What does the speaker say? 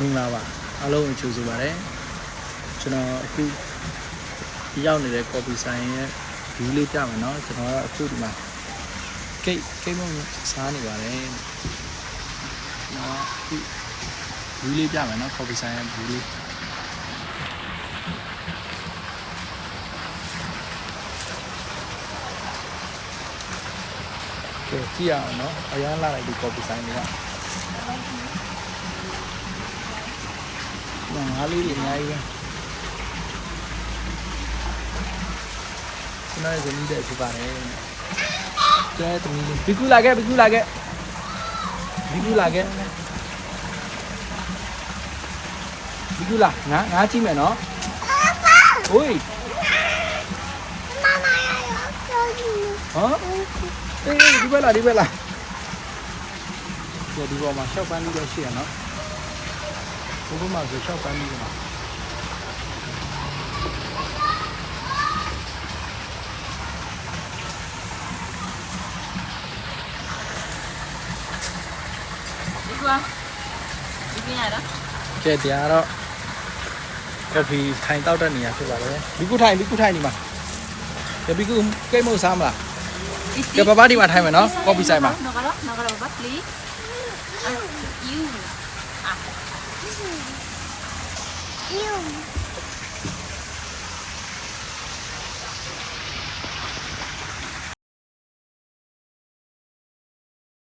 မင်္ဂလာပါအားလုံးကိုကြိုဆိုပါရစေကျွန်တော်အခုရောက်နေတဲ့ copy sign ရဲ့ view လေးပြမယ်เนาะကျွန်တော်ကအခုဒီမှာကိတ်ကိတ်မုံစားနေပါတယ်เนาะအခု view လေးပြမယ်เนาะ copy sign ရဲ့ view လေးကဲကြည့်ရအောင်เนาะအရန်လာလိုက်ဒီ copy sign တွေက ။ ငါးလေးတွေအများကြီးပဲကျွန်တော်ရဲ့ဇနီးတဲ့ဖြစ်ပါတယ်ကျွန်တော်ရဲ့သမီးလေးဘီကူလာခဲ့ဘီကူလာခဲ့ဘီကူလာခဲ့ဘီကူလာငါငါကြည့်မယ်နော်ဟိုးဟမ်အေးဒီဘက်လာဒီဘက်လာဒီဘောမှာရှောက်ပန်းပြီးတော့ရှိရနော် ဘုဘမှာဆိုရှောက်ပန်းလေးကမှာဒီကွာဒီပြင်ရတာကဲတရားတော့ကော်ဖီထိုင်တောက်တဲ့နေရာဖြစ်ပါတယ်ဘီကူထိုင်ဘီကူထိုင်ဒီမှာကဲဘီကူကိတ်မုတ်စားမလားကဲဘဘဒီမှာထိုင်မယ်နော်ကော်ဖီဆိုင်မှာနော်ကတော့နော်ကတော့ဘာ please ゲ。